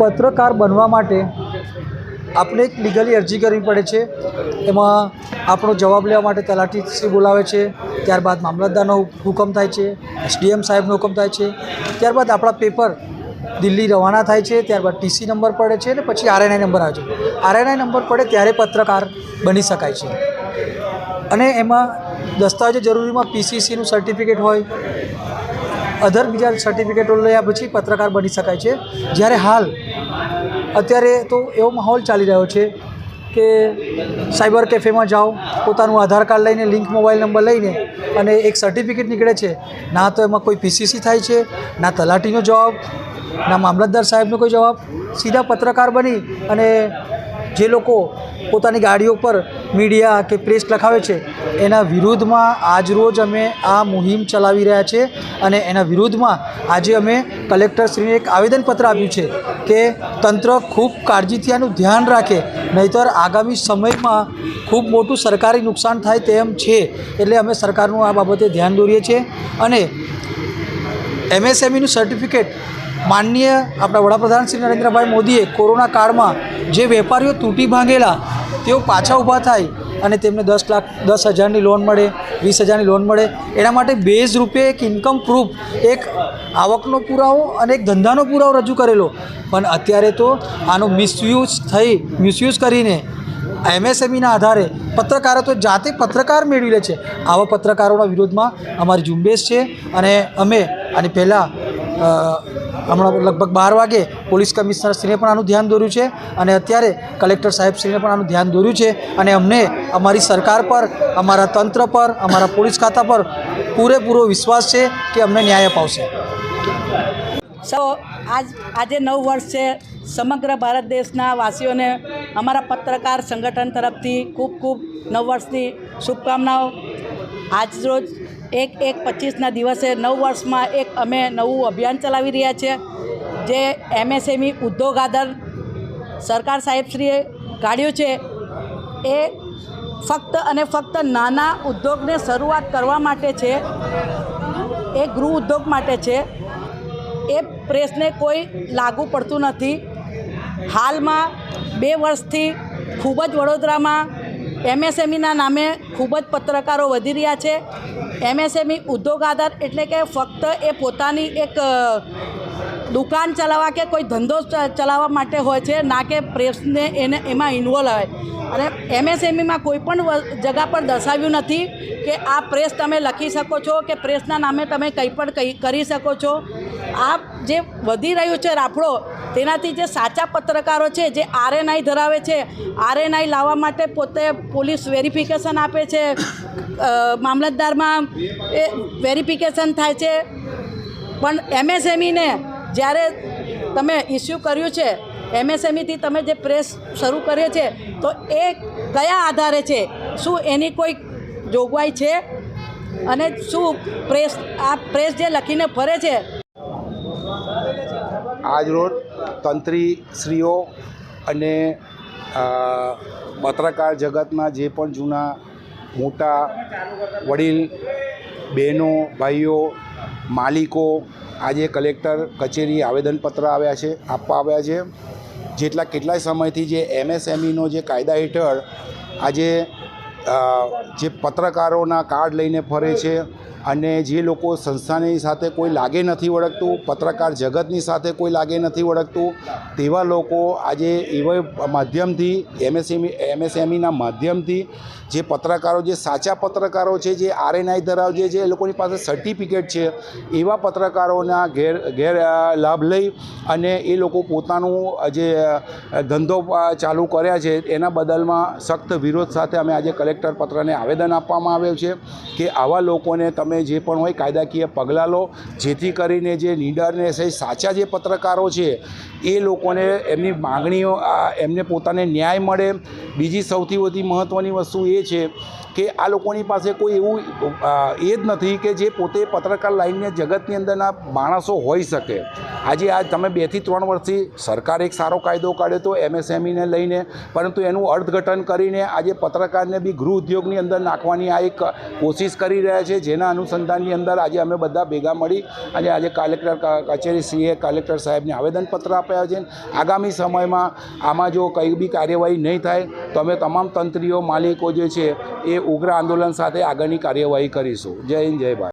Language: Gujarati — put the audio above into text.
પત્રકાર બનવા માટે આપણે એક લીગલી અરજી કરવી પડે છે. એમાં આપણો જવાબ લેવા માટે તલાટીસી બોલાવે છે. ત્યારબાદ મામલતદારનો હુકમ થાય છે. એસડીએમ સાહેબનો હુકમ થાય છે. ત્યારબાદ આપણા પેપર દિલ્હી રવાના થાય છે. ત્યારબાદ ટીસી નંબર પડે છે અને પછી આરએનઆઈ નંબર આવે છે. આરએનઆઈ નંબર પડે ત્યારે પત્રકાર બની શકાય છે. અને એમાં દસ્તાવેજો જરૂરીમાં પીસીસીનું સર્ટિફિકેટ હોય અધર બીજા સર્ટિફિકેટો લયા પછી પત્રકાર બની શકાય છે. જ્યારે હાલ અત્યારે તો એવો માહોલ ચાલી રહ્યો છે કે સાયબર કેફેમાં જાઓ, પોતાનું આધાર કાર્ડ લઈને લિંક મોબાઈલ નંબર લઈને અને એક સર્ટિફિકેટ નીકળે છે, ના તો એમાં કોઈ પીસીસી થાય છે, ના તલાટીનો જવાબ, ના મામલતદાર સાહેબનો કોઈ જવાબ. સીધા પત્રકાર બની અને જે લોકો પોતાની ગાડીઓ પર મીડિયા કે પ્રેસ લખાવે છે, એના વિરુદ્ધમાં આજરોજ અમે આ મુહિમ ચલાવી રહ્યા છે અને એના વિરુદ્ધમાં આજે અમે કલેક્ટરશ્રીને એક આવેદનપત્ર આપ્યું છે કે તંત્ર ખૂબ કાળજીથી આનું ધ્યાન રાખે, નહીંતર આગામી સમયમાં ખૂબ મોટું સરકારી નુકસાન થાય તેમ છે, એટલે અમે સરકારનું આ બાબતે ધ્યાન દોરીએ છીએ. અને એમએસએમઈનું સર્ટિફિકેટ માનનીય આપણા વડાપ્રધાન શ્રી નરેન્દ્રભાઈ મોદીએ કોરોના કાળમાં જે વેપારીઓ તૂટી ભાંગેલા, તેઓ પાછા ઊભા થાય અને તેમને દસ લાખ, દસ હજારની લોન મળે, વીસ હજારની લોન મળે. એના માટે બેઝ રૂપે એક ઇન્કમ પ્રૂફ એક આવકનો પુરાવો અને એક ધંધાનો પુરાવો રજૂ કરેલો. પણ અત્યારે તો આનો મિસયુઝ થઈ મિસયુઝ કરીને એમએસએમઈના આધારે પત્રકારો તો જાતે પત્રકાર મેળવી લે છે. આવા પત્રકારોના વિરોધમાં અમારી ઝુંબેશ છે અને અમે આની પહેલાં હમણાં લગભગ બાર વાગે પોલીસ કમિશનરશ્રીને પણ આનું ધ્યાન દોર્યું છે અને અત્યારે કલેક્ટર સાહેબશ્રીને પણ આનું ધ્યાન દોર્યું છે અને અમને અમારી સરકાર પર, અમારા તંત્ર પર, અમારા પોલીસ ખાતા પર પૂરેપૂરો વિશ્વાસ છે કે અમને ન્યાય અપાવશે. સો આજ, આજે નવ વર્ષ છે. સમગ્ર ભારત દેશના વાસીઓને અમારા પત્રકાર સંગઠન તરફથી ખૂબ ખૂબ નવ વર્ષની શુભકામનાઓ. આજરોજ એક એક પચીસના દિવસે નવ વર્ષમાં એક અમે નવું અભિયાન ચલાવી રહ્યા છીએ જે એમએસએમઈ ઉદ્યોગ આધાર સરકાર સાહેબશ્રીએ કાઢ્યું છે. એ ફક્ત અને ફક્ત નાના ઉદ્યોગને શરૂઆત કરવા માટે છે, એ ગૃહ ઉદ્યોગ માટે છે. એ પ્રેસને કોઈ લાગુ પડતું નથી. હાલમાં બે વર્ષથી ખૂબ જ વડોદરામાં એમએસએમઈના નામે ખૂબ જ પત્રકારો વધી રહ્યા છે. એમએસએમઈ ઉદ્યોગ આધાર એટલે કે ફક્ત એ પોતાની એક દુકાન ચલાવવા કે કોઈ ધંધો ચલાવવા માટે હોય છે, ના કે પ્રેસને એને, એમાં ઇન્વોલ્વ હોય અને એમએસએમઈમાં કોઈ પણ જગા પર દર્શાવ્યું નથી કે આ પ્રેસ તમે લખી શકો છો કે પ્રેસના નામે તમે કંઈ પણ કરી શકો છો. આ જે વધી રહ્યું છે રાફડો, તેનાથી જે સાચા પત્રકારો છે, જે આરએનઆઈ ધરાવે છે, આરએનઆઈ લાવવા માટે પોતે પોલીસ વેરિફિકેશન આપે છે મામલતદારમાં એ વેરિફિકેશન થાય છે. પણ એમએસએમઈને જ્યારે તમે ઇસ્યુ કર્યું છે એમએસએમઈથી તમે જે પ્રેસ શરૂ કરીએ છે, તો એ કયા આધારે છે? શું એની કોઈ જોગવાઈ છે? અને શું પ્રેસ આ પ્રેસ જે લખીને ફરે છે? આજરોજ તંત્રી શ્રીઓ અને પત્રકાર જગતના જે પણ જૂના મોટા વડીલ, બહેનો, ભાઈઓ, માલિકો આજે કલેક્ટર કચેરી આવેદનપત્ર આવ્યા છે, આપવા આવ્યા છે. જેટલા કેટલાય સમયથી જે એમએસએમઈનો જે કાયદા હેઠળ આજે જે પત્રકારોના કાર્ડ લઈને ફરે છે અને જે લોકો સંસ્થાની સાથે કોઈ લાગે નથી વળગતું પત્રકાર જગતની સાથે કોઈ લાગે નથી વળગતું તેવા લોકો આજે એવા માધ્યમથી એમએસએમઈ એમએસએમઈના માધ્યમથી જે પત્રકારો, જે સાચા પત્રકારો છે, જે આરએનઆઈ ધરાવે છે એ લોકોની પાસે સર્ટિફિકેટ છે, એવા પત્રકારોના ઘેર ઘેર લાભ લઈ અને એ લોકો પોતાનું જે ધંધો ચાલુ કર્યા છે, એના બદલમાં સખ્ત વિરોધ સાથે અમે આજે કલેક્ટર પત્રને આવેદન આપવામાં આવ્યું છે કે આવા લોકોને તમે જે પણ હોય કાયદાકીય પગલાં લો, જેથી કરીને જે નીડરને સહી સાચા જે પત્રકારો છે, એ લોકોને એમની માગણીઓ એમને પોતાને ન્યાય મળે. બીજી સૌથી વધુ મહત્ત્વની વસ્તુ એ છે કે આ લોકોની પાસે કોઈ એવું એ જ નથી કે જે પોતે પત્રકાર લાઈનને જગતની અંદરના માણસો હોઈ શકે. આજે આ તમે બેથી ત્રણ વર્ષથી સરકારે એક સારો કાયદો કાઢ્યો હતો એમએસએમઈને લઈને, પરંતુ એનું અર્થઘટન કરીને આજે પત્રકારને બી ગૃહ ઉદ્યોગની અંદર નાખવાની આ એક કોશિશ કરી રહ્યા છે, જેના અનુસંધાનની અંદર આજે અમે બધા ભેગા મળી અને આજે કલેક્ટર કચેરી સીએ કલેક્ટર સાહેબને આવેદનપત્ર આપ્યા છે. આગામી સમયમાં આમાં જો કંઈ બી કાર્યવાહી નહીં થાય, તો અમે તમામ તંત્રીઓ, માલિકો જે છે એ ઉગ્ર આંદોલન સાથે આગળની કાર્યવાહી કરીશું. જય હિન્દ જય ભારત.